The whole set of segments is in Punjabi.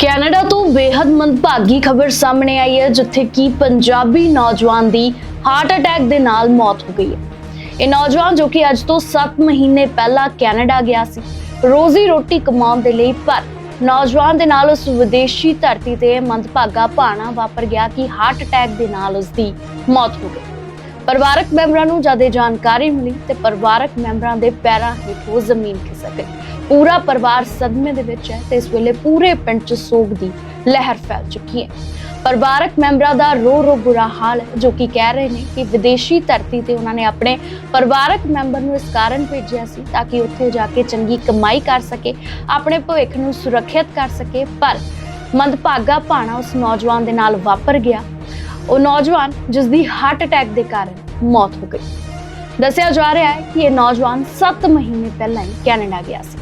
ਕੈਨੇਡਾ ਤੋਂ ਬੇहद ਮੰਦਭਾਗੀ ਖਬਰ ਸਾਹਮਣੇ ਆਈ ਹੈ, ਜਿੱਥੇ ਕਿ ਪੰਜਾਬੀ ਨੌਜਵਾਨ ਦੀ ਹਾਰਟ ਅਟੈਕ ਦੇ ਨਾਲ ਮੌਤ ਹੋ ਗਈ ਹੈ। ਇਹ ਨੌਜਵਾਨ ਜੋ ਕਿ ਅੱਜ ਤੋਂ 7 ਮਹੀਨੇ ਪਹਿਲਾਂ ਕੈਨੇਡਾ ਗਿਆ ਸੀ, ਰੋਜ਼ੀ ਰੋਟੀ ਕਮਾਉਣ ਦੇ ਲਈ, ਪਰ ਨੌਜਵਾਨ ਦੇ ਨਾਲ ਉਸ ਵਿਦੇਸ਼ੀ ਧਰਤੀ ਤੇ ਮੰਦਭਾਗਾ ਭਾਣਾ ਵਾਪਰ ਗਿਆ ਕਿ ਹਾਰਟ ਅਟੈਕ ਦੇ ਨਾਲ ਉਸ ਦੀ ਮੌਤ ਹੋ ਗਈ। ਪਰਿਵਾਰਕ ਮੈਂਬਰਾਂ ਨੂੰ ਜਦ ਇਹ ਜਾਣਕਾਰੀ ਮਿਲੀ ਤੇ ਪਰਿਵਾਰਕ ਮੈਂਬਰਾਂ ਦੇ ਪੈਰਾਂ ਹੇਠੋਂ ਜ਼ਮੀਨ ਖਿਸਕ ਗਈ। ਪੂਰਾ ਪਰਿਵਾਰ ਸਦਮੇ ਦੇ ਵਿੱਚ ਹੈ ਤੇ ਇਸ ਵੇਲੇ ਪੂਰੇ ਪਿੰਡ 'ਚ ਸੋਗ ਦੀ ਲਹਿਰ ਫੈਲ ਚੁੱਕੀ ਹੈ। ਪਰਿਵਾਰਕ ਮੈਂਬਰਾਂ ਦਾ ਰੋ ਰੋ ਬੁਰਾ ਹਾਲ ਹੈ, ਜੋ ਕਿ ਕਹਿ ਰਹੇ ਨੇ ਕਿ ਵਿਦੇਸ਼ੀ ਧਰਤੀ ਤੇ ਉਹਨਾਂ ਨੇ ਆਪਣੇ ਪਰਿਵਾਰਕ ਮੈਂਬਰ ਨੂੰ ਇਸ ਕਾਰਨ ਭੇਜਿਆ ਸੀ ਤਾਂ ਕਿ ਉੱਥੇ ਜਾ ਕੇ ਚੰਗੀ ਕਮਾਈ ਕਰ ਸਕੇ, ਆਪਣੇ ਭਵਿੱਖ ਨੂੰ ਸੁਰੱਖਿਅਤ ਕਰ ਸਕੇ, ਪਰ ਮੰਦਭਾਗਾ ਭਾਣਾ ਉਸ ਨੌਜਵਾਨ ਦੇ ਨਾਲ ਵਾਪਰ ਗਿਆ। ਉਹ ਨੌਜਵਾਨ ਜਿਸ ਦੀ ਹਾਰਟ ਅਟੈਕ ਦੇ ਕਾਰਨ ਮੌਤ ਹੋ ਗਈ। ਦੱਸਿਆ ਜਾ ਰਿਹਾ ਹੈ ਕਿ ਇਹ ਨੌਜਵਾਨ 7 ਮਹੀਨੇ ਪਹਿਲਾਂ ਹੀ ਕੈਨੇਡਾ ਗਿਆ ਸੀ।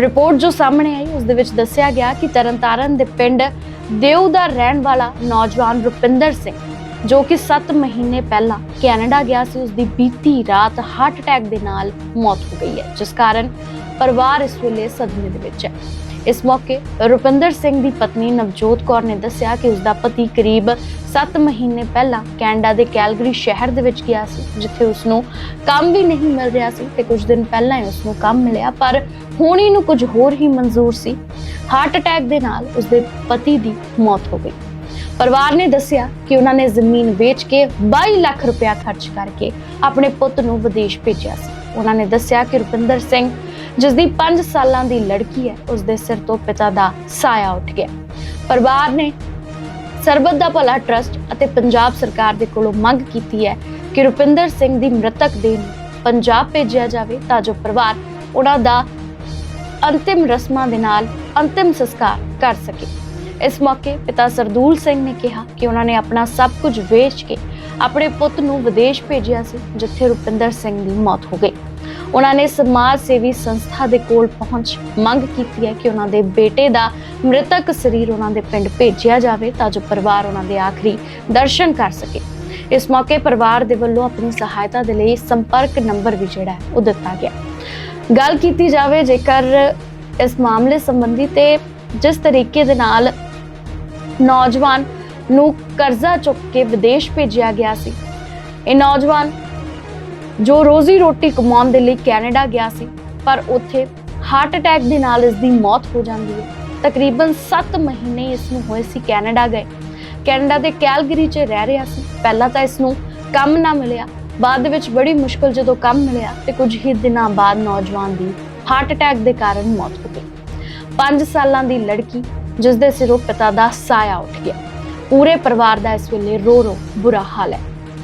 ਰਿਪੋਰਟ ਜੋ ਸਾਹਮਣੇ ਆਈ, ਉਸ ਦੇ ਵਿੱਚ ਦੱਸਿਆ ਗਿਆ ਕਿ ਤਰਨਤਾਰਨ ਦੇ ਪਿੰਡ ਦੇਉ ਦਾ ਰਹਿਣ ਵਾਲਾ ਨੌਜਵਾਨ ਰੁਪਿੰਦਰ ਸਿੰਘ, ਜੋ ਕਿ 7 ਮਹੀਨੇ ਪਹਿਲਾਂ ਕੈਨੇਡਾ ਗਿਆ ਸੀ, ਉਸ ਦੀ ਬੀਤੀ ਰਾਤ ਹਾਰਟ ਅਟੈਕ ਦੇ ਨਾਲ ਮੌਤ ਹੋ ਗਈ ਹੈ, ਜਿਸ ਕਾਰਨ ਪਰਿਵਾਰ ਇਸ ਵੇਲੇ ਸਦਮੇ ਦੇ ਵਿੱਚ ਹੈ। ਇਸ ਮੌਕੇ ਰੁਪਿੰਦਰ ਸਿੰਘ ਦੀ ਪਤਨੀ ਨਵਜੋਤ ਕੌਰ ਨੇ ਦੱਸਿਆ ਕਿ ਉਸ ਦਾ ਪਤੀ ਕਰੀਬ 7 ਮਹੀਨੇ ਪਹਿਲਾਂ ਕੈਨੇਡਾ ਦੇ ਕੈਲਗਰੀ ਸ਼ਹਿਰ ਦੇ ਵਿੱਚ ਗਿਆ ਸੀ, ਜਿੱਥੇ ਉਸ ਨੂੰ ਕੰਮ ਵੀ ਨਹੀਂ ਮਿਲ ਰਿਹਾ ਸੀ ਤੇ ਕੁਝ ਦਿਨ ਪਹਿਲਾਂ ਹੀ ਉਸ ਨੂੰ ਕੰਮ ਮਿਲਿਆ, ਪਰ ਹੋਣੀ ਨੂੰ ਕੁਝ ਹੋਰ ਹੀ ਮਨਜ਼ੂਰ ਸੀ। ਹਾਰਟ ਅਟੈਕ ਦੇ ਨਾਲ ਉਸ ਦੇ ਪਤੀ ਦੀ ਮੌਤ ਹੋ ਗਈ। ਪਰਿਵਾਰ ਨੇ ਦੱਸਿਆ ਕਿ ਉਹਨਾਂ ਨੇ ਜ਼ਮੀਨ ਵੇਚ ਕੇ 22 ਲੱਖ ਰੁਪਇਆ ਖਰਚ ਕਰਕੇ ਆਪਣੇ ਪੁੱਤ ਨੂੰ ਵਿਦੇਸ਼ ਭੇਜਿਆ ਸੀ। ਉਹਨਾਂ ਨੇ ਦੱਸਿਆ ਕਿ ਰੁਪਿੰਦਰ ਸਿੰਘ ਜਿਸ ਦੀ 5 ਸਾਲਾਂ ਦੀ ਲੜਕੀ ਹੈ ਉਸ ਦੇ ਸਿਰ ਤੋਂ ਪਿਤਾ ਦਾ ਸਾਇਆ ਉੱਠ ਗਿਆ। ਪਰਿਵਾਰ ਨੇ ਸਰਬੱਤ ਦਾ ਭਲਾ ਟਰਸਟ ਅਤੇ ਪੰਜਾਬ ਸਰਕਾਰ ਦੇ ਕੋਲੋਂ ਮੰਗ ਕੀਤੀ ਹੈ ਕਿ ਰੁਪਿੰਦਰ ਸਿੰਘ ਦੀ ਮ੍ਰਿਤਕ ਦੇਹ ਨੂੰ ਪੰਜਾਬ ਭੇਜਿਆ ਜਾਵੇ ਤਾਂ ਜੋ ਪਰਿਵਾਰ ਉਹਨਾਂ ਦਾ ਅੰਤਿਮ ਰਸਮਾਂ ਦੇ ਨਾਲ ਅੰਤਿਮ ਸੰਸਕਾਰ ਕਰ ਸਕੇ। ਇਸ ਮੌਕੇ ਪਿਤਾ ਸਰਦੂਲ ਸਿੰਘ ਨੇ ਕਿਹਾ ਕਿ ਉਹਨਾਂ ਨੇ ਆਪਣਾ ਸਭ ਕੁਝ ਵੇਚ ਕੇ ਆਪਣੇ ਪੁੱਤ ਨੂੰ ਵਿਦੇਸ਼ ਭੇਜਿਆ ਸੀ, ਜਿੱਥੇ ਰੁਪਿੰਦਰ ਸਿੰਘ ਦੀ ਮੌਤ ਹੋ ਗਈ। ਉਹਨਾਂ ਨੇ ਸਮਾਜ ਸੇਵੀ ਸੰਸਥਾ ਦੇ ਕੋਲ ਪਹੁੰਚ ਮੰਗ ਕੀਤੀ ਹੈ ਕਿ ਉਹਨਾਂ ਦੇ ਬੇਟੇ ਦਾ ਮ੍ਰਿਤਕ ਸਰੀਰ ਉਹਨਾਂ ਦੇ ਪਿੰਡ ਭੇਜਿਆ ਜਾਵੇ ਤਾਂ ਜੋ ਪਰਿਵਾਰ ਉਹਨਾਂ ਦੇ ਆਖਰੀ ਦਰਸ਼ਨ ਕਰ ਸਕੇ। ਇਸ ਮੌਕੇ ਪਰਿਵਾਰ ਦੇ ਵੱਲੋਂ ਆਪਣੀ ਸਹਾਇਤਾ ਦੇ ਲਈ ਸੰਪਰਕ ਨੰਬਰ ਵੀ ਜਿਹੜਾ ਹੈ ਉਹ ਦਿੱਤਾ ਗਿਆ। ਗੱਲ ਕੀਤੀ ਜਾਵੇ ਜੇਕਰ ਇਸ ਮਾਮਲੇ ਸੰਬੰਧੀ ਤੇ ਜਿਸ ਤਰੀਕੇ ਦੇ ਨਾਲ ਨੌਜਵਾਨ ਨੂੰ ਕਰਜ਼ਾ ਚੁੱਕ ਕੇ ਵਿਦੇਸ਼ ਭੇਜਿਆ ਗਿਆ ਸੀ, ਇਹ ਨੌਜਵਾਨ ਜੋ ਰੋਜ਼ੀ ਰੋਟੀ ਕਮਾਉਣ ਦੇ ਲਈ ਕੈਨੇਡਾ ਗਿਆ ਸੀ, ਪਰ ਉੱਥੇ ਹਾਰਟ ਅਟੈਕ ਦੇ ਨਾਲ ਇਸ ਦੀ ਮੌਤ ਹੋ ਜਾਂਦੀ ਹੈ। ਤਕਰੀਬਨ 7 ਮਹੀਨੇ ਇਸ ਨੂੰ ਹੋਏ ਸੀ ਕੈਨੇਡਾ ਗਏ। ਕੈਨੇਡਾ ਦੇ ਕੈਲਗਰੀ 'ਚ ਰਹਿ ਰਿਹਾ ਸੀ। ਪਹਿਲਾਂ ਤਾਂ ਇਸ ਨੂੰ ਕੰਮ ਨਾ ਮਿਲਿਆ। ਬਾਅਦ ਵਿੱਚ ਬੜੀ ਮੁਸ਼ਕਲ ਜਦੋਂ ਕੰਮ ਮਿਲਿਆ ਤੇ ਕੁਝ ਹੀ ਦਿਨਾਂ ਬਾਅਦ ਨੌਜਵਾਨ ਦੀ ਹਾਰਟ ਅਟੈਕ ਦੇ ਕਾਰਨ ਮੌਤ ਹੋ ਗਈ। 5 ਸਾਲਾਂ ਦੀ ਲੜਕੀ ਜਿਸ ਦੇ ਸਿਰੋਂ ਪਿਤਾ ਦਾ ਸਾਇਆ ਉੱਠ ਗਿਆ। ਪੂਰੇ ਪਰਿਵਾਰ ਦਾ ਇਸ ਵੇਲੇ ਰੋ ਰੋ ਬੁਰਾ ਹਾਲ ਹੈ।